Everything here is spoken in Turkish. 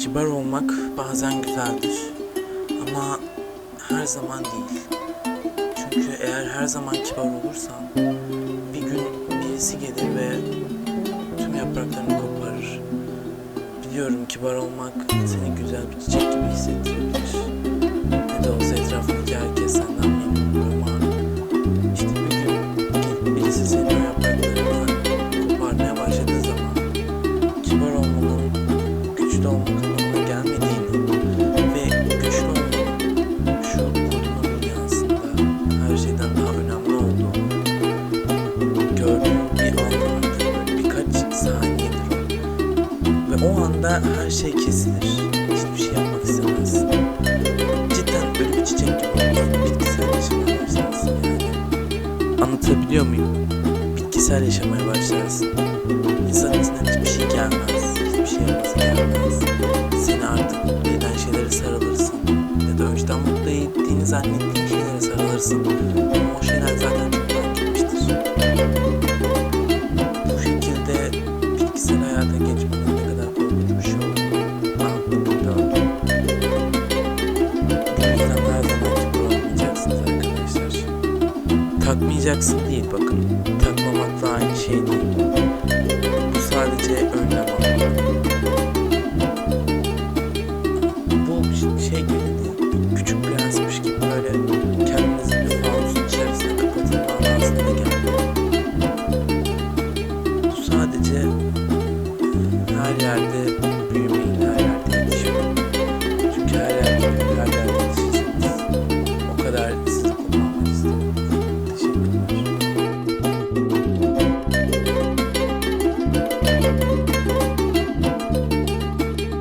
Kibar olmak bazen güzeldir. Ama her zaman değil. Çünkü eğer her zaman kibar olursan bir gün birisi gelir ve tüm yapraklarını koparır. Biliyorum kibar olmak seni güzel bir çiçek gibi hissettirebilir. Ne de olsa etrafındaki herkes senden memnundur ama işte bir gün birisi senin o yapraklarını koparmaya başladığı zaman kibar olmanın güçlü olmak o. Anda her şey kesilir. Hiçbir şey yapmak istemezsin. Cidden böyle bir çiçek gibi olur. Bitkisel yaşamaya başlarsın yani. Anlatabiliyor muyum? Bitkisel yaşamaya başlarsın. İnsan içinden hiçbir şey gelmez. Hiçbir şey yapması gelmez. Seni artık eden şeylere sarılırsın. Ya da önceden mutlu ettiğini zannettiğin şeylere sarılırsın. Takmayacaksın değil bakın. Takmamakla aynı şey değil. Bu sadece önlem almak. Bu şey gibi değil. Küçük prensmiş gibi böyle kendinizi bir fanusun içerisine kapatın manasına da gelmiyor. Bu sadece her yerde